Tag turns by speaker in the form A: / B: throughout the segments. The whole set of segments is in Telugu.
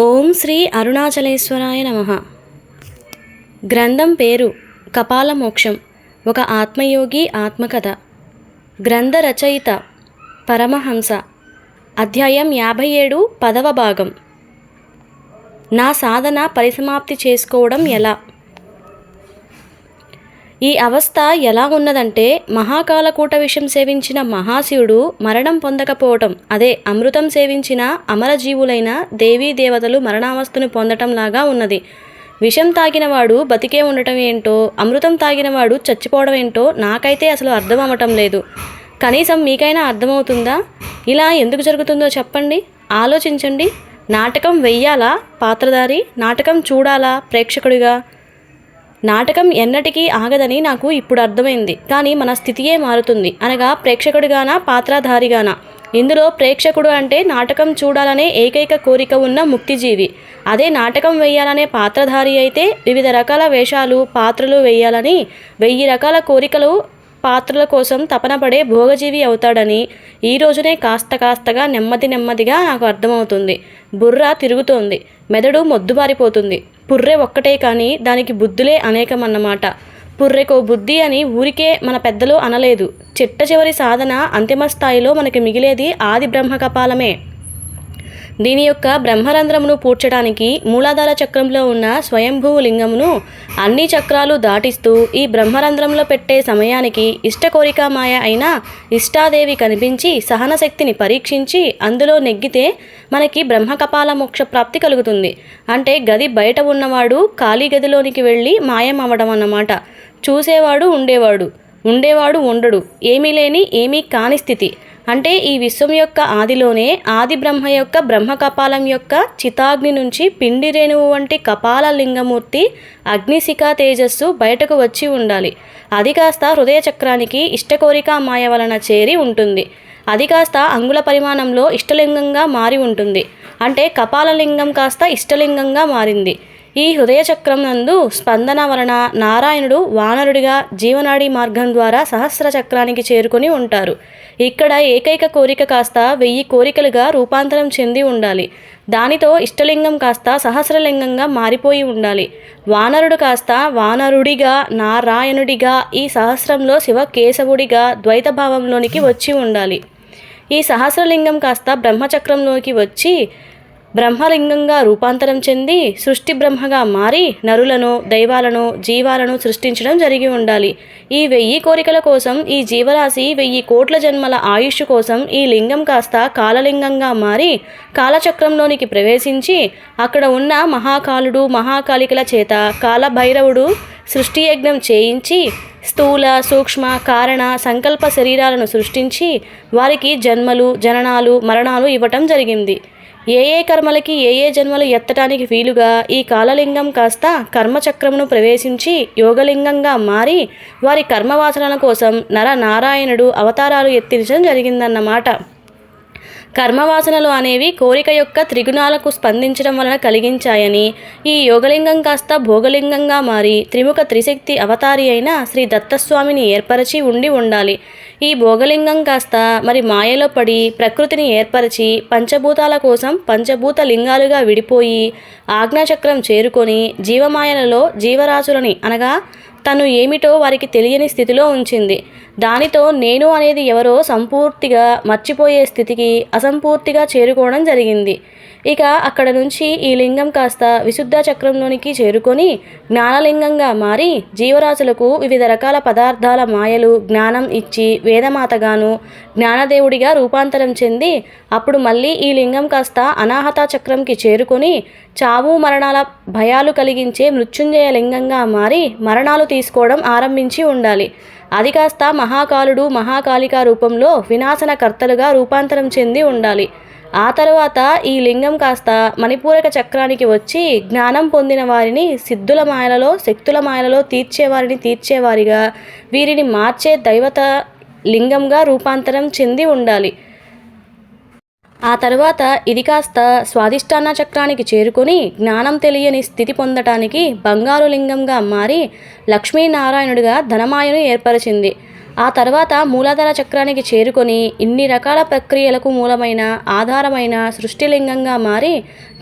A: ఓం శ్రీ అరుణాచలేశ్వరాయ నమ. గ్రంథం పేరు కపాల మోక్షం ఒక ఆత్మయోగి ఆత్మకథ. గ్రంథ రచయిత పరమహంస అధ్యాయం యాభై ఏడు పదవ భాగం. నా సాధన పరిసమాప్తి చేసుకోవడం ఎలా? ఈ అవస్థ ఎలా ఉన్నదంటే మహాకాలకూట విషం సేవించిన మహాశివుడు మరణం పొందకపోవటం. అదే అమృతం సేవించిన అమరజీవులైన దేవీ దేవతలు మరణావస్థను పొందటం లాగా ఉన్నది. విషం తాగినవాడు బతికే ఉండటం ఏంటో అమృతం తాగినవాడు చచ్చిపోవడం ఏంటో నాకైతే అసలు అర్థం అవ్వటం లేదు. కనీసం మీకైనా అర్థమవుతుందా? ఇలా ఎందుకు జరుగుతుందో చెప్పండి. ఆలోచించండి. నాటకం వెయ్యాలా పాత్రధారి? నాటకం చూడాలా ప్రేక్షకుడిగా? నాటకం ఎన్నటికీ ఆగదని నాకు ఇప్పుడు అర్థమైంది. కానీ మన స్థితియే మారుతుంది. అనగా ప్రేక్షకుడిగానా పాత్రధారిగానా? ఇందులో ప్రేక్షకుడు అంటే నాటకం చూడాలనే ఏకైక కోరిక ఉన్న ముక్తిజీవి. అదే నాటకం వేయాలనే పాత్రధారి అయితే వివిధ రకాల వేషాలు పాత్రలు వేయాలని వెయ్యి రకాల కోరికలు పాత్రల కోసం తపనపడే భోగజీవి అవుతాడని ఈ రోజునే కాస్త కాస్తగా నెమ్మది నెమ్మదిగా నాకు అర్థమవుతుంది. బుర్ర తిరుగుతోంది. మెదడు మొద్దుబారిపోతుంది. పుర్రె ఒక్కటే కానీ దానికి బుద్ధులే అనేకమన్నమాట. పుర్రెకో బుద్ధి అని ఊరికే మన పెద్దలు అనలేదు. చిట్ట చివరి సాధన అంతిమ స్థాయిలో మనకి మిగిలేది ఆది బ్రహ్మ కపాలమే దీని యొక్క బ్రహ్మరంధ్రమును పూడ్చడానికి మూలాధార చక్రంలో ఉన్న స్వయంభువు లింగమును అన్ని చక్రాలు దాటిస్తూ ఈ బ్రహ్మరంధ్రంలో పెట్టే సమయానికి ఇష్ట కోరిక మాయ అయిన ఇష్టాదేవి కనిపించి సహనశక్తిని పరీక్షించి అందులో నెగ్గితే మనకి బ్రహ్మకపాల మోక్ష ప్రాప్తి కలుగుతుంది. అంటే గది బయట ఉన్నవాడు ఖాళీ గదిలోనికి వెళ్ళి మాయం అవ్వడం అన్నమాట. చూసేవాడు ఉండేవాడు. ఉండేవాడు ఉండడు. ఏమీ లేని ఏమీ కాని స్థితి. అంటే ఈ విశ్వం యొక్క ఆదిలోనే ఆది బ్రహ్మ యొక్క బ్రహ్మ కపాలం యొక్క చితాగ్ని నుంచి పిండి రేణువు వంటి కపాల లింగమూర్తి అగ్నిశిఖా తేజస్సు బయటకు వచ్చి ఉండాలి. అది కాస్త హృదయ చక్రానికి ఇష్టకోరిక మాయ వలన చేరి ఉంటుంది. అది కాస్త అంగుళ పరిమాణంలో ఇష్టలింగంగా మారి ఉంటుంది. అంటే కపాలలింగం కాస్త ఇష్టలింగంగా మారింది. ఈ హృదయ చక్రం నందు స్పందన వలన నారాయణుడు వానరుడిగా జీవనాడి మార్గం ద్వారా సహస్ర చక్రానికి చేరుకొని ఉంటారు. ఇక్కడ ఏకైక కోరిక కాస్త వెయ్యి కోరికలుగా రూపాంతరం చెంది ఉండాలి. దానితో ఇష్టలింగం కాస్త సహస్రలింగంగా మారిపోయి ఉండాలి. వానరుడు కాస్త వానరుడిగా నారాయణుడిగా ఈ సహస్రంలో శివ కేశవుడిగా ద్వైత భావంలోనికి వచ్చి ఉండాలి. ఈ సహస్రలింగం కాస్త బ్రహ్మచక్రంలోకి వచ్చి బ్రహ్మలింగంగా రూపాంతరం చెంది సృష్టి బ్రహ్మగా మారి నరులను దైవాలను జీవాలను సృష్టించడం జరిగి ఉండాలి. ఈ వెయ్యి కోరికల కోసం ఈ జీవరాశి వెయ్యి కోట్ల జన్మల ఆయుష్ కోసం ఈ లింగం కాస్త కాలలింగంగా మారి కాలచక్రంలోనికి ప్రవేశించి అక్కడ ఉన్న మహాకాలుడు మహాకాళికల చేత కాలభైరవుడు సృష్టి యజ్ఞం చేయించి స్థూల సూక్ష్మ కారణ సంకల్ప శరీరాలను సృష్టించి వారికి జన్మలు జననాలు మరణాలు ఇవ్వటం జరిగింది. ఏ ఏ కర్మలకి ఏ ఏ జన్మలు ఎత్తటానికి వీలుగా ఈ కాలలింగం కాస్త కర్మచక్రమును ప్రవేశించి యోగలింగంగా మారి వారి కర్మవాసనల కోసం నర నారాయణుడు అవతారాలు ఎత్తించడం జరిగిందన్నమాట. కర్మవాసనలు అనేవి కోరిక యొక్క త్రిగుణాలకు స్పందించడం వలన కలిగించాయని ఈ యోగలింగం కాస్త భోగలింగంగా మారి త్రిముఖ త్రిశక్తి అవతారి అయిన శ్రీ దత్తస్వామిని ఏర్పరచి ఉండి ఉండాలి. ఈ భోగలింగం కాస్త మరి మాయలో పడి ప్రకృతిని ఏర్పరిచి పంచభూతాల కోసం పంచభూత లింగాలుగా విడిపోయి ఆజ్ఞాచక్రం చేరుకొని జీవమాయలలో జీవరాశులని అనగా తను ఏమిటో వారికి తెలియని స్థితిలో ఉంచింది. దానితో నేను అనేది ఎవరో సంపూర్తిగా మర్చిపోయే స్థితికి అసంపూర్తిగా చేరుకోవడం జరిగింది. ఇక అక్కడ నుంచి ఈ లింగం కాస్త విశుద్ధ చక్రంలోనికి చేరుకొని జ్ఞానలింగంగా మారి జీవరాశులకు వివిధ రకాల పదార్థాల మాయలు జ్ఞానం ఇచ్చి వేదమాతగాను జ్ఞానదేవుడిగా రూపాంతరం చెంది అప్పుడు మళ్ళీ ఈ లింగం కాస్త అనాహత చక్రంకి చేరుకొని చావు మరణాల భయాలు కలిగించే మృత్యుంజయ లింగంగా మారి మరణాలు తీసుకోవడం ఆరంభించి ఉండాలి. అది కాస్త మహాకాలుడు మహాకాళిక రూపంలో వినాశనకర్తలుగా రూపాంతరం చెంది ఉండాలి. ఆ తర్వాత ఈ లింగం కాస్త మణిపూరక చక్రానికి వచ్చి జ్ఞానం పొందిన వారిని సిద్ధుల మాయలలో శక్తుల మాయలలో తీర్చేవారిని తీర్చేవారిగా వీరిని మార్చే దైవత లింగంగా రూపాంతరం చెంది ఉండాలి. ఆ తర్వాత ఇది కాస్త స్వాదిష్టాన చక్రానికి చేరుకొని జ్ఞానం తెలియని స్థితి పొందటానికి బంగారు లింగంగా మారి లక్ష్మీనారాయణుడిగా ధనమాయను ఏర్పరిచింది. ఆ తర్వాత మూలాధార చక్రానికి చేరుకొని ఇన్ని రకాల ప్రక్రియలకు మూలమైన ఆధారమైన సృష్టిలింగంగా మారి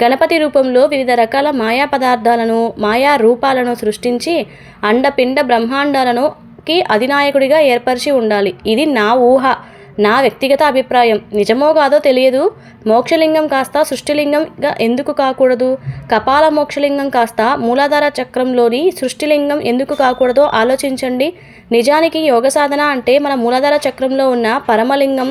A: గణపతి రూపంలో వివిధ రకాల మాయా పదార్థాలను మాయా రూపాలను సృష్టించి అండపిండ బ్రహ్మాండాలను కి అధినాయకుడిగా ఏర్పరిచి ఉండాలి. ఇది నా ఊహ. నా వ్యక్తిగత అభిప్రాయం. నిజమో కాదో తెలియదు. మోక్షలింగం కాస్త సృష్టిలింగంగా ఎందుకు కాకూడదు? కపాల మోక్షలింగం కాస్త మూలాధార చక్రంలోని సృష్టిలింగం ఎందుకు కాకూడదో ఆలోచించండి. నిజానికి యోగ సాధన అంటే మన మూలాధార చక్రంలో ఉన్న పరమలింగం.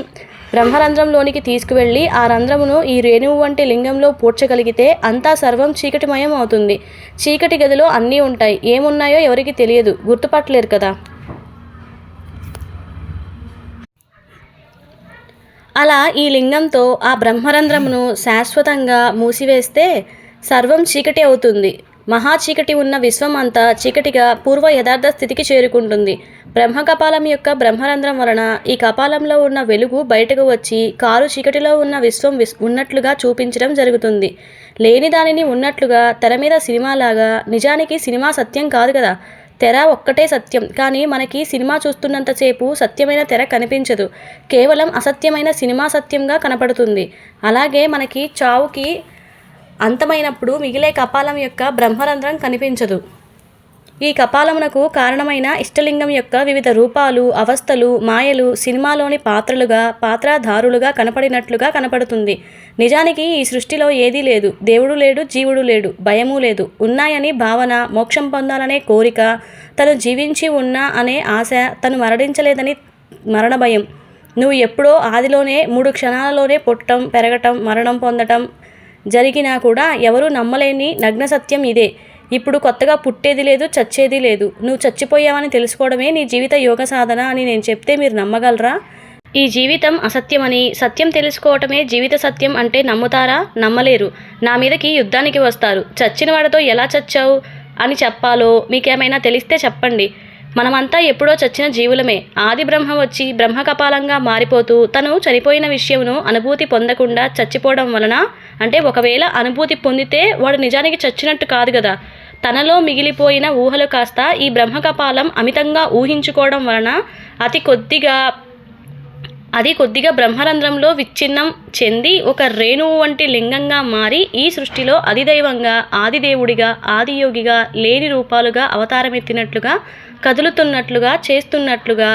A: బ్రహ్మరంధ్రంలోనికి తీసుకువెళ్ళి ఆ రంధ్రమును ఈ రేణువు వంటి లింగంలో పూడ్చగలిగితే అంతా సర్వం చీకటిమయం అవుతుంది. చీకటి గదిలో అన్నీ ఉంటాయి. ఏమున్నాయో ఎవరికి తెలియదు. గుర్తుపట్టలేరు కదా? అలా ఈ లింగంతో ఆ బ్రహ్మరంధ్రమును శాశ్వతంగా మూసివేస్తే సర్వం చీకటి అవుతుంది. మహా చీకటి ఉన్న విశ్వం అంతా చీకటిగా పూర్వ యథార్థ స్థితికి చేరుకుంటుంది. బ్రహ్మ కపాలం యొక్క బ్రహ్మరంధ్రం వలన ఈ కపాలంలో ఉన్న వెలుగు బయటకు వచ్చి కారు చీకటిలో ఉన్న విశ్వం విస్ ఉన్నట్లుగా చూపించడం జరుగుతుంది. లేని దానిని ఉన్నట్లుగా తెర మీద సినిమాలాగా నిజానికి సినిమా సత్యం కాదు కదా. తెర ఒక్కటే సత్యం. కానీ మనకి సినిమా చూస్తున్నంతసేపు సత్యమైన తెర కనిపించదు. కేవలం అసత్యమైన సినిమా సత్యంగా కనపడుతుంది. అలాగే మనకి చావుకి అంతమైనప్పుడు మిగిలే కపాలం యొక్క బ్రహ్మరంధ్రం కనిపించదు. ఈ కపాలమునకు కారణమైన ఇష్టలింగం యొక్క వివిధ రూపాలు అవస్థలు మాయలు సినిమాలోని పాత్రలుగా పాత్రధారులుగా కనపడినట్లుగా కనపడుతుంది. నిజానికి ఈ సృష్టిలో ఏదీ లేదు. దేవుడు లేడు జీవుడు లేడు భయము లేదు. ఉన్నాయని భావన మోక్షం పొందాలనే కోరిక తను జీవించి ఉన్నా అనే ఆశ తను మరణించలేదని మరణ భయం నువ్వు ఎప్పుడో ఆదిలోనే మూడు క్షణాలలోనే పుట్టడం పెరగటం మరణం పొందటం జరిగినా కూడా ఎవరూ నమ్మలేని నగ్న సత్యం ఇదే. ఇప్పుడు కొత్తగా పుట్టేది లేదు చచ్చేది లేదు. నువ్వు చచ్చిపోయావని తెలుసుకోవడమే నీ జీవిత యోగ సాధన అని నేను చెప్తే మీరు నమ్మగలరా? ఈ జీవితం అసత్యమని సత్యం తెలుసుకోవటమే జీవిత సత్యం అంటే నమ్ముతారా? నమ్మలేరు. నా మీదకి యుద్ధానికి వస్తారు. చచ్చిన వాడితో ఎలా చచ్చావు అని చెప్పాలో మీకేమైనా తెలిస్తే చెప్పండి. మనమంతా ఎప్పుడో చచ్చిన జీవులమే. ఆది బ్రహ్మ వచ్చి బ్రహ్మ కపాలంగా మారిపోతూ తను చనిపోయిన విషయమును అనుభూతి పొందకుండా చచ్చిపోవడం వలన అంటే ఒకవేళ అనుభూతి పొందితే వాడు నిజానికి చచ్చినట్టు కాదు కదా తనలో మిగిలిపోయిన ఊహలు కాస్త ఈ బ్రహ్మకపాలం అమితంగా ఊహించుకోవడం వలన అతి కొద్దిగా అది కొద్దిగా బ్రహ్మరంధ్రంలో విచ్ఛిన్నం చెంది ఒక రేణువు వంటి లింగంగా మారి ఈ సృష్టిలో అధిదైవంగా ఆదిదేవుడిగా ఆదియోగిగా లేని రూపాలుగా అవతారమెత్తినట్లుగా కదులుతున్నట్లుగా చేస్తున్నట్లుగా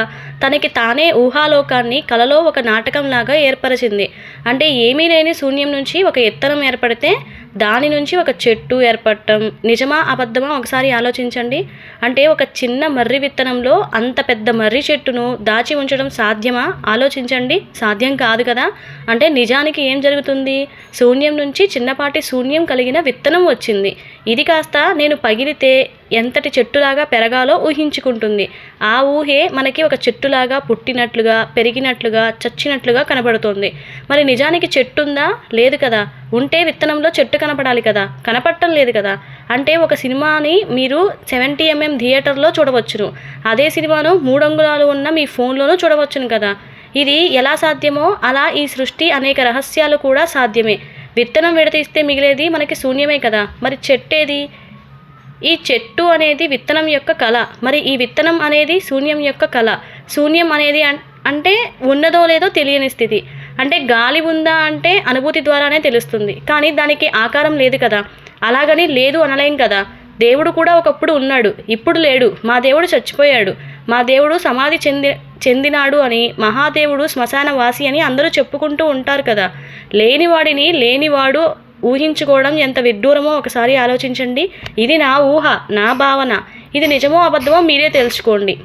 A: తనకి తానే ఊహాలోకాన్ని కలలో ఒక నాటకంలాగా ఏర్పరిచింది. అంటే ఏమీ లేని శూన్యం నుంచి ఒక ఎత్తనం ఏర్పడితే దాని నుంచి ఒక చెట్టు ఏర్పడటం. నిజమా అబద్ధమా? ఒకసారి ఆలోచించండి. అంటే ఒక చిన్న మర్రి విత్తనంలో అంత పెద్ద మర్రి చెట్టును దాచి ఉంచడం సాధ్యమా? ఆలోచించండి. సాధ్యం కాదు కదా? అంటే నిజానికి ఏం జరుగుతుంది? శూన్యం నుంచి చిన్నపాటి శూన్యం కలిగిన విత్తనం వచ్చింది. ఇది కాస్త నేను పగిలితే ఎంతటి చెట్టులాగా పెరగాలో ఊహించుకుంటుంది. ఆ ఊహే మనకి ఒక చెట్టులాగా పుట్టినట్లుగా పెరిగినట్లుగా చచ్చినట్లుగా కనబడుతుంది. మరి నిజానికి చెట్టు ఉందా లేదు కదా. ఉంటే విత్తనంలో చెట్టు కనపడాలి కదా. కనపడటం లేదు కదా. అంటే ఒక సినిమాని మీరు సెవెంటీ ఎంఎం థియేటర్లో చూడవచ్చును. అదే సినిమాను మూడంగుళాలు ఉన్న మీ ఫోన్లోనూ చూడవచ్చును కదా. ఇది ఎలా సాధ్యమో అలా ఈ సృష్టి అనేక రహస్యాలు కూడా సాధ్యమే. విత్తనం విడతీస్తే మిగిలేది మనకి శూన్యమే కదా. మరి చెట్టేది? ఈ చెట్టు అనేది విత్తనం యొక్క కళ. మరి ఈ విత్తనం అనేది శూన్యం యొక్క కళ. శూన్యం అనేది అంటే ఉన్నదో లేదో తెలియని స్థితి. అంటే గాలి ఉందా అంటే అనుభూతి ద్వారానే తెలుస్తుంది. కానీ దానికి ఆకారం లేదు కదా. అలాగని లేదు అనలేం కదా. దేవుడు కూడా ఒకప్పుడు ఉన్నాడు. ఇప్పుడు లేడు. మా దేవుడు చచ్చిపోయాడు. మా దేవుడు సమాధి చెంది చెందినాడు అని మహాదేవుడు శ్మశానవాసి అని అందరూ చెప్పుకుంటూ ఉంటారు కదా. లేనివాడిని లేనివాడు ఊహించుకోవడం ఎంత విడ్డూరమో ఒకసారి ఆలోచించండి. ఇది నా ఊహ నా భావన. ఇది నిజమో అబద్ధమో మీరే తెలుసుకోండి.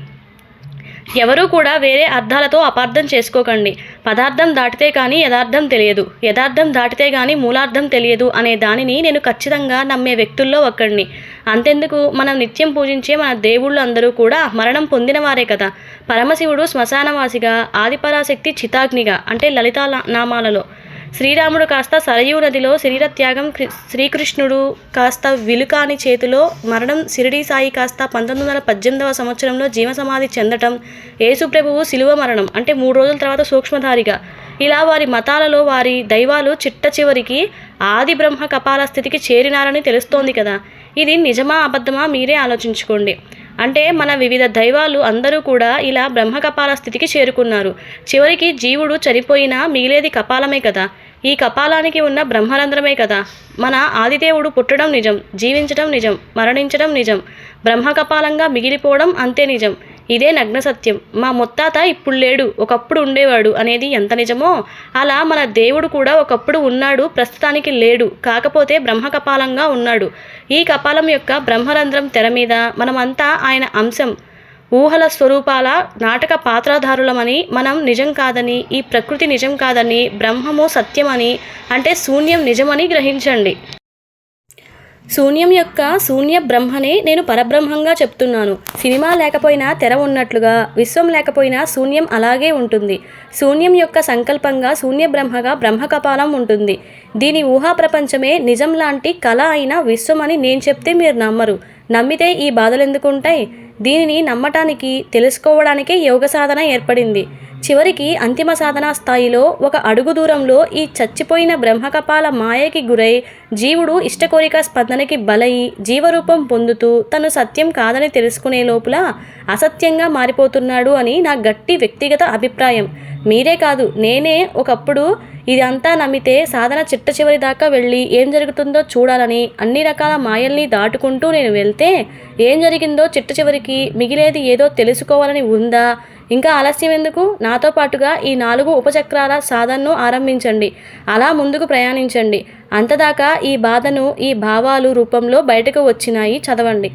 A: ఎవరూ కూడా వేరే అర్థాలతో అపార్థం చేసుకోకండి. పదార్థం దాటితే కానీ యథార్థం తెలియదు. యథార్థం దాటితే కానీ మూలార్థం తెలియదు అనే దానిని నేను ఖచ్చితంగా నమ్మే వ్యక్తుల్లో ఒక్కడిని. అంతెందుకు మనం నిత్యం పూజించే మన దేవుళ్ళు అందరూ కూడా మరణం పొందిన వారే కదా. పరమశివుడు శ్మశానవాసిగా ఆదిపరాశక్తి చితాగ్నిగా అంటే లలితా నామాలలో శ్రీరాముడు కాస్త సరయూ నదిలో శరీరత్యాగం శ్రీకృష్ణుడు కాస్త విలుకాని చేతిలో మరణం శిరిడీ సాయి కాస్త పంతొమ్మిది వందల పద్దెనిమిదవ సంవత్సరంలో జీవసమాధి చెందటం యేసుప్రభువు శిలువ మరణం అంటే మూడు రోజుల తర్వాత సూక్ష్మధారిగా. ఇలా వారి మతాలలో వారి దైవాలు చిట్ట చివరికి ఆది బ్రహ్మ కపాల స్థితికి చేరినారని తెలుస్తోంది కదా. ఇది నిజమా అబద్ధమా మీరే ఆలోచించుకోండి. అంటే మన వివిధ దైవాలు అందరూ కూడా ఇలా బ్రహ్మ కపాల స్థితికి చేరుకున్నారు. చివరికి జీవుడు చనిపోయినా మిగిలేది కపాలమే కదా. ఈ కపాలానికి ఉన్న బ్రహ్మరంధ్రమే కదా. మన ఆదిదేవుడు పుట్టడం నిజం జీవించడం నిజం మరణించడం నిజం. బ్రహ్మ కపాలంగా మిగిలిపోవడం అంతే నిజం. ఇదే నగ్న సత్యం. మా ముత్తాత ఇప్పుడు లేడు ఒకప్పుడు ఉండేవాడు అనేది ఎంత నిజమో అలా మన దేవుడు కూడా ఒకప్పుడు ఉన్నాడు ప్రస్తుతానికి లేడు కాకపోతే బ్రహ్మ కపాలంగా ఉన్నాడు. ఈ కపాలం యొక్క బ్రహ్మరంధ్రం తెర మీద మనమంతా ఆయన అంశం ఊహల స్వరూపాల నాటక పాత్రధారులమని మనం నిజం కాదని ఈ ప్రకృతి నిజం కాదని బ్రహ్మము సత్యమని అంటే శూన్యం నిజమని గ్రహించండి. శూన్యం యొక్క శూన్య బ్రహ్మనే నేను పరబ్రహ్మంగా చెప్తున్నాను. సినిమా లేకపోయినా తెర ఉన్నట్లుగా విశ్వం లేకపోయినా శూన్యం అలాగే ఉంటుంది. శూన్యం యొక్క సంకల్పంగా శూన్య బ్రహ్మగా బ్రహ్మకపాలం ఉంటుంది. దీని ఊహా ప్రపంచమే నిజం లాంటి కళ అయిన విశ్వం అని నేను చెప్తే మీరు నమ్మరు. నమ్మితే ఈ బాధలు ఎందుకుంటాయి? దీనిని నమ్మటానికి తెలుసుకోవడానికే యోగ సాధన ఏర్పడింది. చివరికి అంతిమ సాధనా స్థాయిలో ఒక అడుగు దూరంలో ఈ చచ్చిపోయిన బ్రహ్మకపాల మాయకి గురై జీవుడు ఇష్టకోరిక స్పందనకి బలై జీవరూపం పొందుతూ తను సత్యం కాదని తెలుసుకునే లోపల అసత్యంగా మారిపోతున్నాడు అని నా గట్టి వ్యక్తిగత అభిప్రాయం. మీరే కాదు నేనే ఒకప్పుడు ఇదంతా నమ్మితే సాధన చిట్ట చివరి దాకా వెళ్ళి ఏం జరుగుతుందో చూడాలని అన్ని రకాల మాయల్ని దాటుకుంటూ నేను వెళ్తే ఏం జరిగిందో చిట్ట చివరికి మిగిలేది ఏదో తెలుసుకోవాలని ఉందా? ఇంకా ఆలస్యం ఎందుకు? నాతో పాటుగా ఈ నాలుగు ఉపచక్రాల సాధనను ఆరంభించండి. అలా ముందుకు ప్రయాణించండి. అంతదాకా ఈ బాధను ఈ భావాలు రూపంలో బయటకు వచ్చినాయి చదవండి.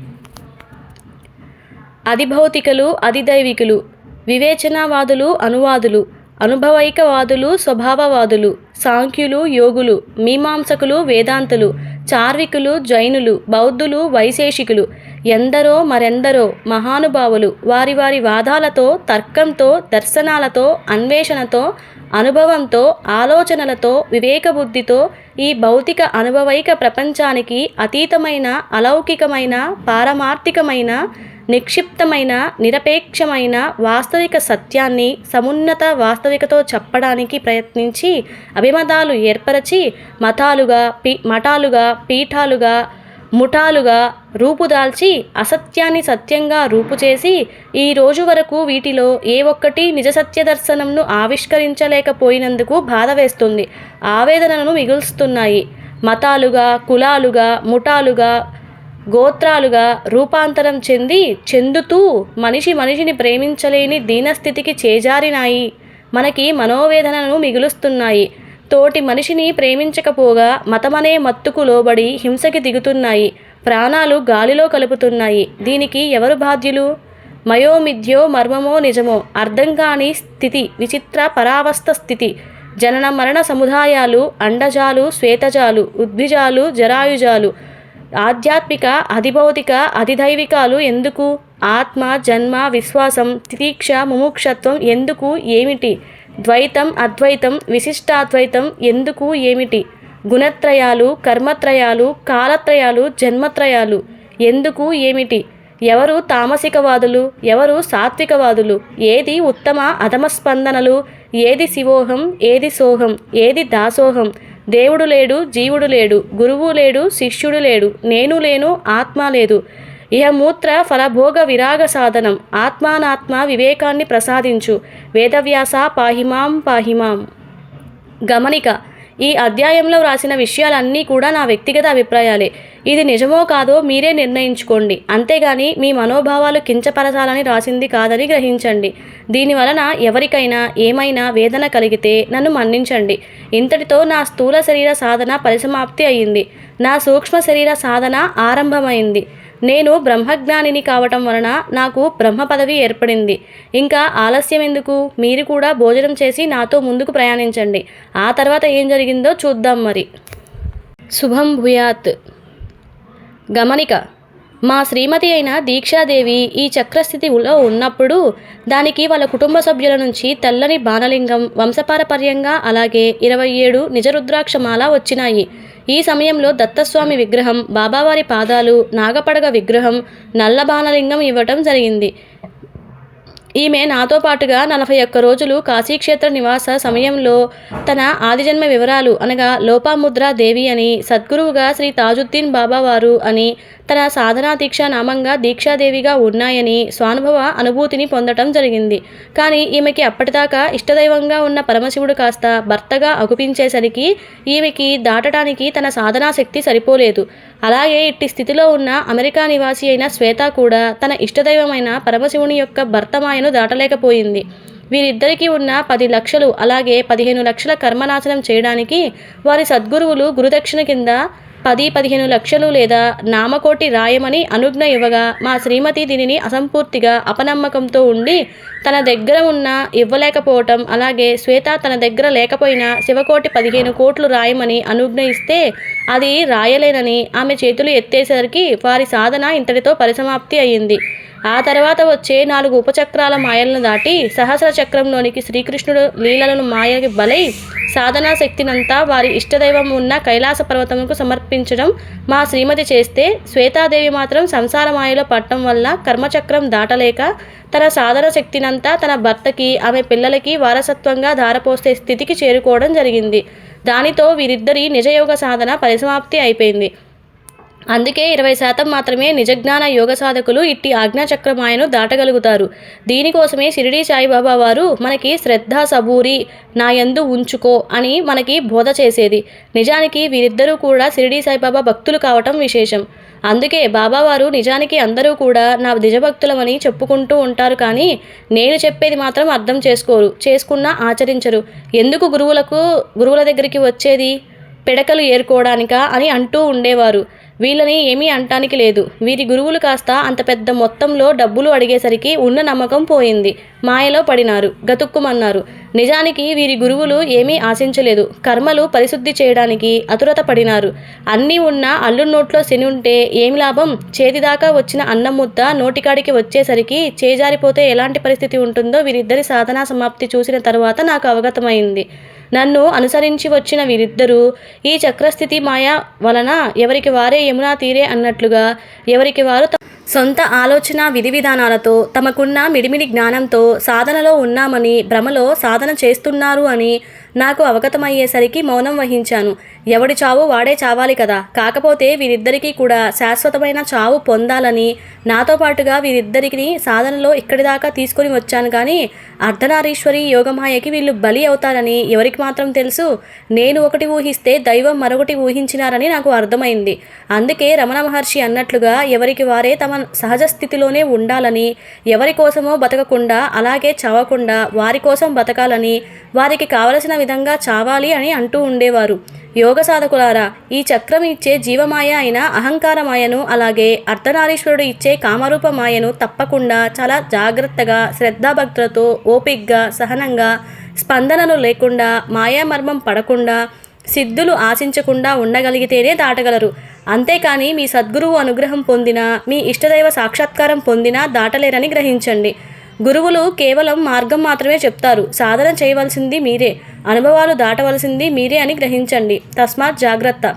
A: అధిభౌతికలు అధిదైవికులు వివేచనావాదులు అనువాదులు అనుభవైకవాదులు స్వభావవాదులు సాంఖ్యులు యోగులు మీమాంసకులు వేదాంతులు చార్వికులు జైనులు బౌద్ధులు వైశేషికులు ఎందరో మరెందరో మహానుభావులు వారి వారి వాదాలతో తర్కంతో దర్శనాలతో అన్వేషణతో అనుభవంతో ఆలోచనలతో వివేకబుద్ధితో ఈ భౌతిక అనుభవైక ప్రపంచానికి అతీతమైన అలౌకికమైన పారమార్థికమైన నిక్షిప్తమైన నిరపేక్షమైన వాస్తవిక సత్యాన్ని సమున్నత వాస్తవికతో చెప్పడానికి ప్రయత్నించి అభిమతాలు ఏర్పరచి మతాలుగా పీ మఠాలుగా పీఠాలుగా ముఠాలుగా రూపుదాల్చి అసత్యాన్ని సత్యంగా రూపుచేసి ఈ రోజు వరకు వీటిలో ఏ ఒక్కటి నిజ సత్య దర్శనంను ఆవిష్కరించలేకపోయినందుకు బాధ వేస్తుంది. ఆవేదనను మిగులుస్తున్నాయి. మతాలుగా కులాలుగా ముఠాలుగా గోత్రాలుగా రూపాంతరం చెంది చెందుతూ మనిషి మనిషిని ప్రేమించలేని దీనస్థితికి చేజారినాయి. మనకి మనోవేదనను మిగులుస్తున్నాయి. తోటి మనిషిని ప్రేమించకపోగా మతమనే మత్తుకు లోబడి హింసకి దిగుతున్నాయి. ప్రాణాలు గాలిలో కలుపుతున్నాయి. దీనికి ఎవరు బాధ్యులు? మయోమిథ్యో మర్మమో నిజమో? అర్థం కాని స్థితి విచిత్ర పరావస్థ స్థితి. జనన మరణ సముదాయాలు అండజాలు శ్వేతజాలు ఉద్భిజాలు జరాయుజాలు. ఆధ్యాత్మిక అధిభౌతిక అధిదైవికాలు ఎందుకు? ఆత్మ జన్మ విశ్వాసం తితీక్ష ముముక్షత్వం ఎందుకు? ఏమిటి? ద్వైతం అద్వైతం విశిష్టాద్వైతం ఎందుకు ఏమిటి? గుణత్రయాలు కర్మత్రయాలు కాలత్రయాలు జన్మత్రయాలు ఎందుకు ఏమిటి? ఎవరు తామసికవాదులు? ఎవరు సాత్వికవాదులు? ఏది ఉత్తమ అధమ స్పందనలు ఏది శివోహం? ఏది సోహం? ఏది దాసోహం? దేవుడు లేడు జీవుడు లేడు గురువు లేడు శిష్యుడు లేడు నేను లేను ఆత్మ లేదు. ఇహ మూత్ర ఫలభోగ విరాగ సాధనం. ఆత్మానాత్మ వివేకాన్ని ప్రసాదించు. వేదవ్యాస పాహిమాం పాహిమాం. గమనిక ఈ అధ్యాయంలో వ్రాసిన విషయాలన్నీ కూడా నా వ్యక్తిగత అభిప్రాయాలే. ఇది నిజమో కాదో మీరే నిర్ణయించుకోండి. అంతేగాని మీ మనోభావాలు కించపరచాలని రాసింది కాదని గ్రహించండి. దీని వలన ఎవరికైనా ఏమైనా వేదన కలిగితే నన్ను మన్నించండి. ఇంతటితో నా స్థూల శరీర సాధన పరిసమాప్తి అయింది. నా సూక్ష్మ శరీర సాధన ఆరంభమైంది. నేను బ్రహ్మజ్ఞానిని కావటం వలన నాకు బ్రహ్మ పదవి ఏర్పడింది. ఇంకా ఆలస్యం ఎందుకు? మీరు కూడా భోజనం చేసి నాతో ముందుకు ప్రయాణించండి. ఆ తర్వాత ఏం జరిగిందో చూద్దాం మరి. శుభం భూయాత్. గమనిక. మా శ్రీమతి అయిన దీక్షాదేవి ఈ చక్రస్థితిలో ఉన్నప్పుడు దానికి వాళ్ళ కుటుంబ సభ్యుల నుంచి తెల్లని బాణలింగం వంశపారపర్యంగా అలాగే ఇరవై ఏడు నిజరుద్రాక్షమాల వచ్చినాయి. ఈ సమయంలో దత్తస్వామి విగ్రహం బాబావారి పాదాలు నాగపడగ విగ్రహం నల్ల బాణలింగం ఇవ్వటం జరిగింది. ఈమె నాతో పాటుగా నలభై ఒక్క రోజులు కాశీక్షేత్ర నివాస సమయంలో తన ఆదిజన్మ వివరాలు అనగా లోపాముద్ర దేవి అని సద్గురువుగా శ్రీ తాజుద్దీన్ బాబావారు అని తన సాధనా దీక్ష నామంగా దీక్షాదేవిగా ఉన్నాయని స్వానుభవ అనుభూతిని పొందటం జరిగింది. కానీ ఈమెకి అప్పటిదాకా ఇష్టదైవంగా ఉన్న పరమశివుడు కాస్త భర్తగా అగుపించేసరికి ఈమెకి దాటడానికి తన సాధనా శక్తి సరిపోలేదు. అలాగే ఇట్టి స్థితిలో ఉన్న అమెరికా నివాసి అయిన శ్వేత కూడా తన ఇష్టదైవమైన పరమశివుని యొక్క భర్తమాయను దాటలేకపోయింది. వీరిద్దరికీ ఉన్న పది లక్షలు అలాగే పదిహేను లక్షల కర్మనాశనం చేయడానికి వారి సద్గురువులు గురుదక్షిణ కింద పది పదిహేను లక్షలు లేదా నామకోటి రాయమని అనుజ్ఞ ఇవ్వగా మా శ్రీమతి దీనిని అసంపూర్తిగా అపనమ్మకంతో ఉండి తన దగ్గర ఉన్న ఇవ్వలేకపోవటం అలాగే శ్వేత తన దగ్గర లేకపోయినా శివకోటి పదిహేను కోట్లు రాయమని అనుజ్ఞ ఇస్తే అది రాయలేనని ఆమె చేతులు ఎత్తేసరికి వారి సాధన ఇంతటితో పరిసమాప్తి అయ్యింది ఆ తర్వాత వచ్చే నాలుగు ఉపచక్రాల మాయలను దాటి సహస్ర చక్రంలోనికి శ్రీకృష్ణుడు లీలలను మాయకి బలై సాధనా శక్తినంతా వారి ఇష్టదైవం ఉన్న కైలాస పర్వతముకు సమర్పించడం మా శ్రీమతి చేస్తే శ్వేతాదేవి మాత్రం సంసార మాయలో పట్టడం వల్ల కర్మచక్రం దాటలేక తన సాధన శక్తినంతా తన భర్తకి ఆమె పిల్లలకి వారసత్వంగా ధారపోసే స్థితికి చేరుకోవడం జరిగింది. దానితో వీరిద్దరి నిజయోగ సాధన పరిసమాప్తి అయిపోయింది. అందుకే ఇరవై శాతం మాత్రమే నిజజ్ఞాన యోగ సాధకులు ఇట్టి ఆజ్ఞాచక్రమాయను దాటగలుగుతారు. దీనికోసమే షిరిడీ సాయిబాబా వారు మనకి శ్రద్ధ సబూరి నాయందు ఉంచుకో అని మనకి బోధ చేసేది. నిజానికి వీరిద్దరూ కూడా షిరిడీ సాయిబాబా భక్తులు కావటం విశేషం. అందుకే బాబావారు నిజానికి అందరూ కూడా నా నిజభక్తులమని చెప్పుకుంటూ ఉంటారు కానీ నేను చెప్పేది మాత్రం అర్థం చేసుకోరు చేసుకున్నా ఆచరించరు. ఎందుకు గురువులకు గురువుల దగ్గరికి వచ్చేది? పిడకలు ఏరుకోవడానికా అని అంటూ ఉండేవారు. వీళ్ళని ఏమీ అంటానికి లేదు. వీరి గురువులు కాస్త అంత పెద్ద మొత్తంలో డబ్బులు అడిగేసరికి ఉన్న నమ్మకం పోయింది. మాయలో పడినారు. గతుక్కుమన్నారు. నిజానికి వీరి గురువులు ఏమీ ఆశించలేదు. కర్మలు పరిశుద్ధి చేయడానికి అతురత పడినారు. అన్నీ ఉన్న అల్లు నోట్లో శని ఉంటే ఏమి లాభం? చేతిదాకా వచ్చిన అన్నం ముద్ద నోటికాడికి వచ్చేసరికి చేజారిపోతే ఎలాంటి పరిస్థితి ఉంటుందో వీరిద్దరి సాధనా సమాప్తి చూసిన తర్వాత నాకు అవగతమైంది. నన్ను అనుసరించి వచ్చిన వీరిద్దరూ ఈ చక్రస్థితి మాయ వలన ఎవరికి వారే యమునా తీరే అన్నట్లుగా ఎవరికి వారు సొంత ఆలోచన విధి విధానాలతో తమకున్న మిడిమిడి జ్ఞానంతో సాధనలో ఉన్నామని భ్రమలో సాధన చేస్తున్నారు అని నాకు అవగతమయ్యేసరికి మౌనం వహించాను. ఎవడి చావు వాడే చావాలి కదా. కాకపోతే వీరిద్దరికీ కూడా శాశ్వతమైన చావు పొందాలని నాతో పాటుగా వీరిద్దరికి సాధనలో ఇక్కడి దాకా తీసుకొని వచ్చాను కానీ అర్ధనారీశ్వరి యోగమాయకి వీళ్ళు బలి అవుతారని ఎవరికి మాత్రం తెలుసు. నేను ఒకటి ఊహిస్తే దైవం మరొకటి ఊహించినారని నాకు అర్థమైంది. అందుకే రమణ మహర్షి అన్నట్లుగా ఎవరికి వారే తమ సహజ స్థితిలోనే ఉండాలని ఎవరి కోసమో బతకకుండా అలాగే చావకుండా వారి కోసం బతకాలని వారికి కావలసిన విధంగా చావాలి అని అంటూ ఉండేవారు. యోగ సాధకులారా ఈ చక్రం ఇచ్చే జీవమాయ అయిన అహంకారమాయను అలాగే అర్ధనారీశ్వరుడు ఇచ్చే కామరూప మాయను తప్పకుండా చాలా జాగ్రత్తగా శ్రద్ధాభక్తులతో ఓపిగ్గా సహనంగా స్పందనలు లేకుండా మాయామర్మం పడకుండా సిద్ధులు ఆశించకుండా ఉండగలిగితేనే దాటగలరు. అంతేకాని మీ సద్గురువు అనుగ్రహం పొందినా మీ ఇష్టదైవ సాక్షాత్కారం పొందినా దాటలేరని గ్రహించండి. గురువులు కేవలం మార్గం మాత్రమే చెప్తారు. సాధన చేయవలసింది మీరే. అనుభవాలు దాటవలసింది మీరే అని గ్రహించండి. తస్మాత్ జాగ్రత్త.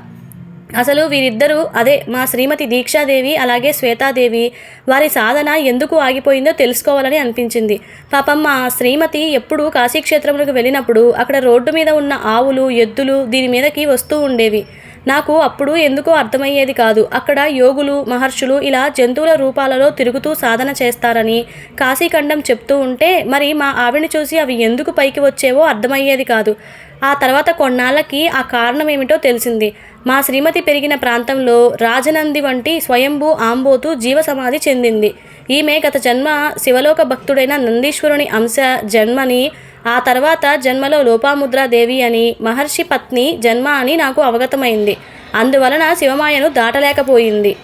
A: అసలు వీరిద్దరూ అదే మా శ్రీమతి దీక్షాదేవి అలాగే శ్వేతాదేవి వారి సాధన ఎందుకు ఆగిపోయిందో తెలుసుకోవాలని అనిపించింది. పాపం మా శ్రీమతి ఎప్పుడు కాశీక్షేత్రంలోకి వెళ్ళినప్పుడు అక్కడ రోడ్డు మీద ఉన్న ఆవులు ఎద్దులు దీని మీదకి వస్తూ ఉండేవి. నాకు అప్పుడు ఎందుకో అర్థమయ్యేది కాదు. అక్కడ యోగులు మహర్షులు ఇలా జంతువుల రూపాలలో తిరుగుతూ సాధన చేస్తారని కాశీఖండం చెప్తూ ఉంటే మరి మా ఆవిడని చూసి అవి ఎందుకు పైకి వచ్చేవో అర్థమయ్యేది కాదు. ఆ తర్వాత కొన్నాళ్ళకి ఆ కారణం ఏమిటో తెలిసింది. మా శ్రీమతి పెరిగిన ప్రాంతంలో రాజనంది వంటి స్వయంభూ ఆంబోతు జీవ సమాధి చెందింది. ఈమె గత జన్మ శివలోక భక్తుడైన నందీశ్వరుని అంశ జన్మని ఆ తర్వాత జన్మలో లోపాముద్రాదేవి అని మహర్షి పత్ని జన్మ అని నాకు అవగతమైంది. అందువలన శివమాయను దాటలేకపోయింది.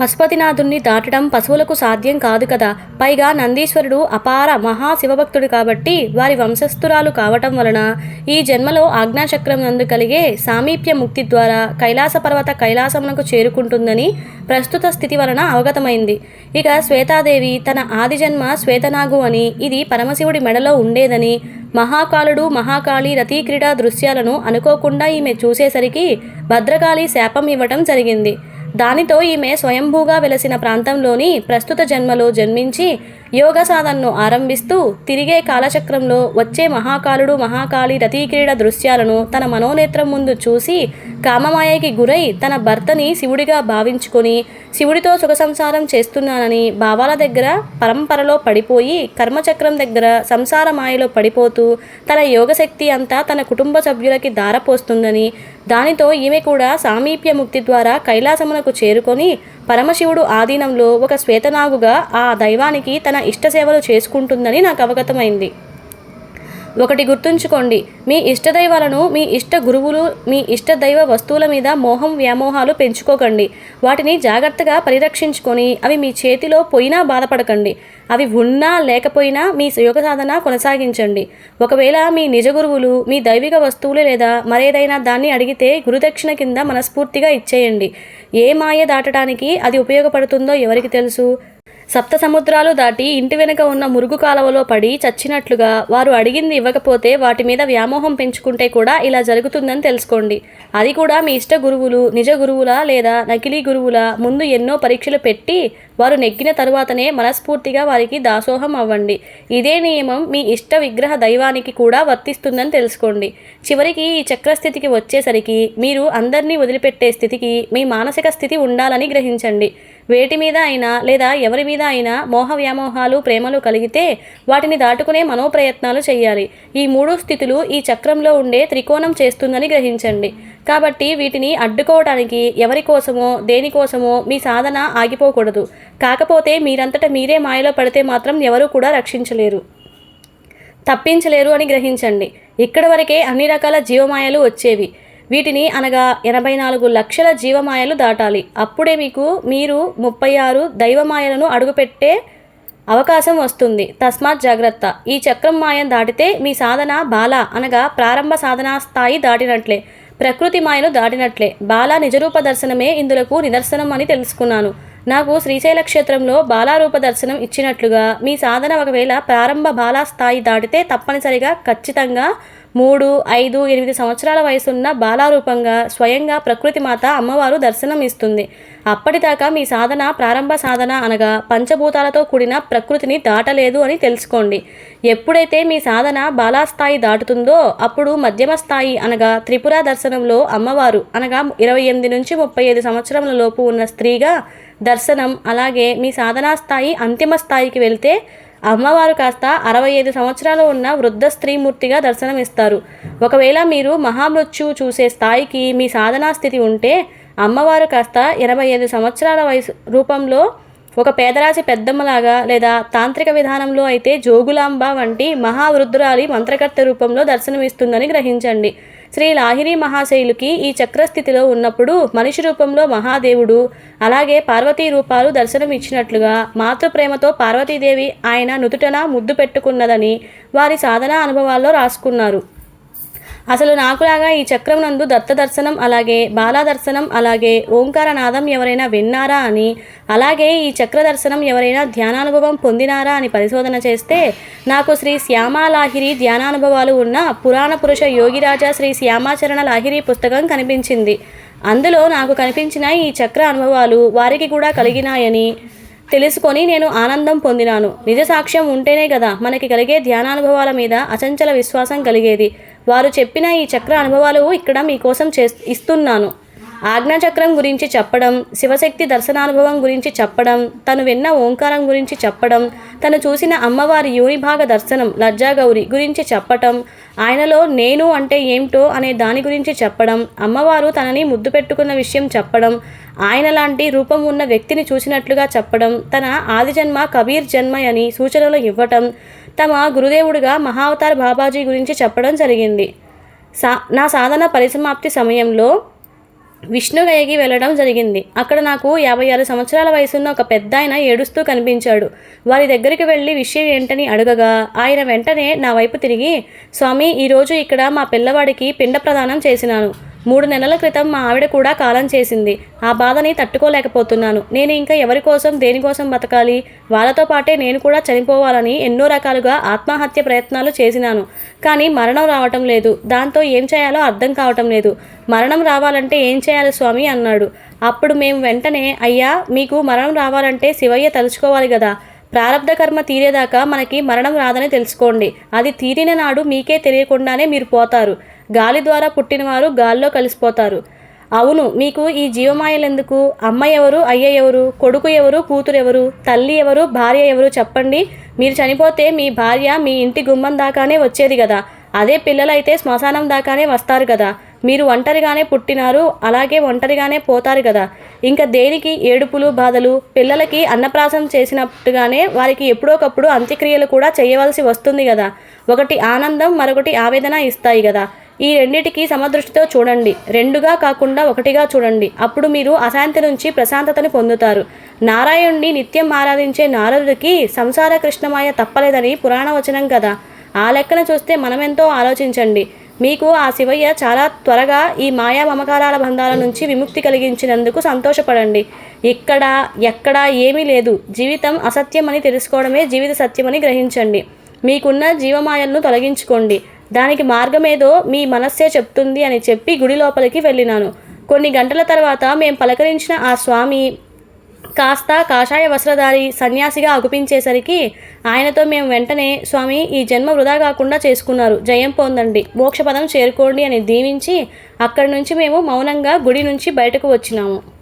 A: పశుపతినాథుణ్ణి దాటడం పశువులకు సాధ్యం కాదు కదా. పైగా నందీశ్వరుడు అపార మహాశివభక్తుడు కాబట్టి వారి వంశస్థురాలు కావటం వలన ఈ జన్మలో ఆజ్ఞాచక్రం నందు కలిగే సామీప్య ముక్తి ద్వారా కైలాస పర్వత కైలాసమునకు చేరుకుంటుందని ప్రస్తుత స్థితి వలన అవగతమైంది. ఇక శ్వేతాదేవి తన ఆది జన్మ శ్వేతనాగు అని ఇది పరమశివుడి మెడలో ఉండేదని మహాకాలుడు మహాకాళి రతీక్రీడా దృశ్యాలను అనుకోకుండా ఈమె చూసేసరికి భద్రకాళి శాపం ఇవ్వటం జరిగింది. దానితో ఈమె స్వయంభూగా వెలసిన ప్రాంతంలోని ప్రస్తుత జన్మలో జన్మించి యోగ సాధనను ఆరంభిస్తూ తిరిగే కాలచక్రంలో వచ్చే మహాకాలుడు మహాకాళి రతీక్రీడ దృశ్యాలను తన మనోనేత్రం ముందు చూసి కామమాయకి గురై తన భర్తని శివుడిగా భావించుకొని శివుడితో సుఖ సంసారం చేస్తున్నానని భావాల దగ్గర పరంపరలో పడిపోయి కర్మచక్రం దగ్గర సంసార మాయలో పడిపోతూ తన యోగశక్తి అంతా తన కుటుంబ సభ్యులకి దారపోస్తుందని దానితో ఈమె కూడా సామీప్య ముక్తి ద్వారా కైలాసమునకు చేరుకొని పరమశివుడు ఆధీనంలో ఒక శ్వేతనాగుగా ఆ దైవానికి తన ఇష్ట సేవలు చేసుకుంటుందని నాకు అవగతమైంది. ఒకటి గుర్తుంచుకోండి మీ ఇష్టదైవాలను మీ ఇష్ట గురువులు మీ ఇష్ట దైవ వస్తువుల మీద మోహం వ్యామోహాలు పెంచుకోకండి. వాటిని జాగ్రత్తగా పరిరక్షించుకొని అవి మీ చేతిలో పోయినా బాధపడకండి. అవి ఉన్నా లేకపోయినా మీ యోగ సాధన కొనసాగించండి. ఒకవేళ మీ నిజ గురువులు మీ దైవిక వస్తువులు లేదా మరేదైనా దాన్ని అడిగితే గురుదక్షిణ కింద మనస్ఫూర్తిగా ఇచ్చేయండి. ఏ మాయ దాటడానికి అది ఉపయోగపడుతుందో ఎవరికి తెలుసు? సప్త సముద్రాలు దాటి ఇంటి వెనుక ఉన్న మురుగు కాలవలో పడి చచ్చినట్లుగా వారు అడిగింది ఇవ్వకపోతే వాటి మీద వ్యామోహం పెంచుకుంటే కూడా ఇలా జరుగుతుందని తెలుసుకోండి. అది కూడా మీ ఇష్ట గురువులు నిజ గురువులా లేదా నకిలీ గురువులా ముందు ఎన్నో పరీక్షలు పెట్టి వారు నెగ్గిన తరువాతనే మనస్ఫూర్తిగా వారికి దాసోహం అవ్వండి. ఇదే నియమం మీ ఇష్ట విగ్రహ దైవానికి కూడా వర్తిస్తుందని తెలుసుకోండి. చివరికి ఈ చక్రస్థితికి వచ్చేసరికి మీరు అందరినీ వదిలిపెట్టే స్థితికి మీ మానసిక స్థితి ఉండాలని గ్రహించండి. వేటి మీద అయినా లేదా ఎవరి మీద అయినా మోహ వ్యామోహాలు ప్రేమలు కలిగితే వాటిని దాటుకునే మనోప్రయత్నాలు చేయాలి. ఈ మూడు స్థితులు ఈ చక్రంలో ఉండే త్రికోణం చేస్తుందని గ్రహించండి. కాబట్టి వీటిని అడ్డుకోవడానికి ఎవరి కోసమో దేనికోసమో మీ సాధన ఆగిపోకూడదు. కాకపోతే మీరంతట మీరే మాయలో పడితే మాత్రం ఎవరూ కూడా రక్షించలేరు. తప్పించలేరు అని గ్రహించండి. ఇక్కడ వరకే అన్ని రకాల జీవమాయలు వచ్చేవి. వీటిని అనగా ఎనభై నాలుగు లక్షల జీవమాయలు దాటాలి. అప్పుడే మీకు మీరు ముప్పై ఆరు దైవమాయలను అడుగుపెట్టే అవకాశం వస్తుంది. తస్మాత్ జాగ్రత్త. ఈ చక్రం మాయం దాటితే మీ సాధన బాల అనగా ప్రారంభ సాధనా స్థాయి దాటినట్లే. ప్రకృతి మాయను దాటినట్లే. బాల నిజరూప దర్శనమే ఇందులకు నిదర్శనం అని తెలుసుకున్నాను. నాకు శ్రీశైల క్షేత్రంలో బాలారూప దర్శనం ఇచ్చినట్లుగా మీ సాధన ఒకవేళ ప్రారంభ బాలా స్థాయి దాటితే తప్పనిసరిగా ఖచ్చితంగా మూడు ఐదు ఎనిమిది సంవత్సరాల వయసున్న బాలారూపంగా స్వయంగా ప్రకృతి మాత అమ్మవారు దర్శనం ఇస్తుంది. అప్పటిదాకా మీ సాధన ప్రారంభ సాధన అనగా పంచభూతాలతో కూడిన ప్రకృతిని దాటలేదు అని తెలుసుకోండి. ఎప్పుడైతే మీ సాధన బాలాస్థాయి దాటుతుందో అప్పుడు మధ్యమ స్థాయి అనగా త్రిపుర దర్శనంలో అమ్మవారు అనగా ఇరవై ఎనిమిది నుంచి ముప్పై ఐదు సంవత్సరముల లోపు ఉన్న స్త్రీగా దర్శనం అలాగే మీ సాధనా స్థాయి అంతిమ స్థాయికి వెళ్తే అమ్మవారు కాస్త అరవై ఐదు సంవత్సరాలు ఉన్న వృద్ధ స్త్రీమూర్తిగా దర్శనమిస్తారు. ఒకవేళ మీరు మహామృత్యువు చూసే స్థాయికి మీ సాధనా స్థితి ఉంటే అమ్మవారు కాస్త ఎనభై ఐదు సంవత్సరాల వయసు రూపంలో ఒక పేదరాశి పెద్దమ్మలాగా లేదా తాంత్రిక విధానంలో అయితే జోగులాంబ వంటి మహావృద్ధురాలి మంత్రకర్త రూపంలో దర్శనమిస్తుందని గ్రహించండి. శ్రీ లాహిరి మహాశైలుకి ఈ చక్రస్థితిలో ఉన్నప్పుడు మనిషి రూపంలో మహాదేవుడు అలాగే పార్వతీ రూపాలు దర్శనం ఇచ్చినట్లుగా మాతృప్రేమతో పార్వతీదేవి ఆయన నుదుటన ముద్దు పెట్టుకున్నదని వారి సాధనా అనుభవాల్లో రాసుకున్నారు. అసలు నాకులాగా ఈ చక్రం నందు దత్త దర్శనం అలాగే బాలా దర్శనం అలాగే ఓంకారనాదం ఎవరైనా విన్నారా అని అలాగే ఈ చక్ర దర్శనం ఎవరైనా ధ్యానానుభవం పొందినారా అని పరిశోధన చేస్తే నాకు శ్రీ శ్యామాలాహిరి ధ్యానానుభవాలు ఉన్న పురాణ పురుష యోగిరాజా శ్రీ శ్యామాచరణ లాహిరి పుస్తకం కనిపించింది. అందులో నాకు కనిపించిన ఈ చక్ర అనుభవాలు వారికి కూడా కలిగినాయని తెలుసుకొని నేను ఆనందం పొందినాను. నిజ సాక్ష్యం ఉంటేనే కదా మనకి కలిగే ధ్యానానుభవాల మీద అచంచల విశ్వాసం కలిగేది. వారు చెప్పిన ఈ చక్ర అనుభవాలు ఇక్కడ మీకోసం చే ఇస్తున్నాను. ఆజ్ఞాచక్రం గురించి చెప్పడం శివశక్తి దర్శనానుభవం గురించి చెప్పడం తను విన్న ఓంకారం గురించి చెప్పడం తను చూసిన అమ్మవారి యూనిభాగ దర్శనం లజ్జాగౌరి గురించి చెప్పటం ఆయనలో నేను అంటే ఏమిటో అనే దాని గురించి చెప్పడం అమ్మవారు తనని ముద్దు పెట్టుకున్న విషయం చెప్పడం ఆయన లాంటి రూపం ఉన్న వ్యక్తిని చూసినట్లుగా చెప్పడం తన ఆదిజన్మ కబీర్ జన్మ అని సూచనలు ఇవ్వటం తమ గురుదేవుడిగా మహావతార్ బాబాజీ గురించి చెప్పడం జరిగింది. సా నా సాధన పరిసమాప్తి సమయంలో విష్ణుగయకి వెళ్ళడం జరిగింది. అక్కడ నాకు యాభై ఆరు సంవత్సరాల వయసున్న ఒక పెద్ద ఆయన ఏడుస్తూ కనిపించాడు. వారి దగ్గరికి వెళ్ళి విషయం ఏంటని అడగగా ఆయన వెంటనే నా వైపు తిరిగి స్వామి ఈరోజు ఇక్కడ మా పిల్లవాడికి పిండ ప్రదానం చేసినాను. మూడు నెలల క్రితం మా ఆవిడ కూడా కాలం చేసింది. ఆ బాధని తట్టుకోలేకపోతున్నాను. నేను ఇంకా ఎవరి కోసం దేనికోసం బతకాలి? వాళ్ళతో పాటే నేను కూడా చనిపోవాలని ఎన్నో రకాలుగా ఆత్మహత్య ప్రయత్నాలు చేసినాను. కానీ మరణం రావటం లేదు. దాంతో ఏం చేయాలో అర్థం కావటం లేదు. మరణం రావాలంటే ఏం చేయాలి స్వామి? అన్నాడు. అప్పుడు మేము వెంటనే అయ్యా మీకు మరణం రావాలంటే శివయ్య తలుచుకోవాలి కదా ప్రారంధ కర్మ తీరేదాకా మనకి మరణం రాదని తెలుసుకోండి. అది తీరిన నాడు మీకే తెలియకుండానే మీరు పోతారు. గాలి ద్వారా పుట్టినవారు గాల్లో కలిసిపోతారు. అవును మీకు ఈ జీవమాయలెందుకు? అమ్మ ఎవరు? అయ్య ఎవరు? కొడుకు ఎవరు? కూతురు ఎవరు? తల్లి ఎవరు? భార్య ఎవరు? చెప్పండి. మీరు చనిపోతే మీ భార్య మీ ఇంటి గుమ్మం దాకానే వచ్చేది కదా అదే పిల్లలైతే శ్మశానం దాకానే వస్తారు కదా మీరు ఒంటరిగానే పుట్టినారు అలాగే ఒంటరిగానే పోతారు కదా ఇంకా దేనికి ఏడుపులు బాధలు? పిల్లలకి అన్నప్రాసం చేసినట్టుగానే వారికి ఎప్పుడోకప్పుడు అంత్యక్రియలు కూడా చేయవలసి వస్తుంది కదా ఒకటి ఆనందం మరొకటి ఆవేదన ఇస్తాయి కదా ఈ రెండిటికి సమదృష్టితో చూడండి. రెండుగా కాకుండా ఒకటిగా చూడండి. అప్పుడు మీరు అశాంతి నుంచి ప్రశాంతతను పొందుతారు. నారాయణుడిని నిత్యం ఆరాధించే నారదుడికి సంసార కృష్ణమాయ తప్పలేదని పురాణ వచనం కదా. ఆ లెక్కన చూస్తే మనమెంతో ఆలోచించండి. మీకు ఆ శివయ్య చాలా త్వరగా ఈ మాయా మమకారాల బంధాల నుంచి విముక్తి కలిగించినందుకు సంతోషపడండి. ఇక్కడ ఎక్కడ ఏమీ లేదు. జీవితం అసత్యమని తెలుసుకోవడమే జీవిత సత్యమని గ్రహించండి. మీకున్న జీవమాయలను తొలగించుకోండి. దానికి మార్గమేదో మీ మనస్సే చెప్తుంది అని చెప్పి గుడి లోపలికి వెళ్ళినాను. కొన్ని గంటల తర్వాత మేము పలకరించిన ఆ స్వామి కాస్త కాషాయ వస్త్రధారి సన్యాసిగా అగుపించేసరికి ఆయనతో మేము వెంటనే స్వామి ఈ జన్మ వృధా కాకుండా చేసుకున్నారు. జయం పొందండి. మోక్షపదం చేరుకోండి అని దీవించి అక్కడి నుంచి మేము మౌనంగా గుడి నుంచి బయటకు వచ్చినాము.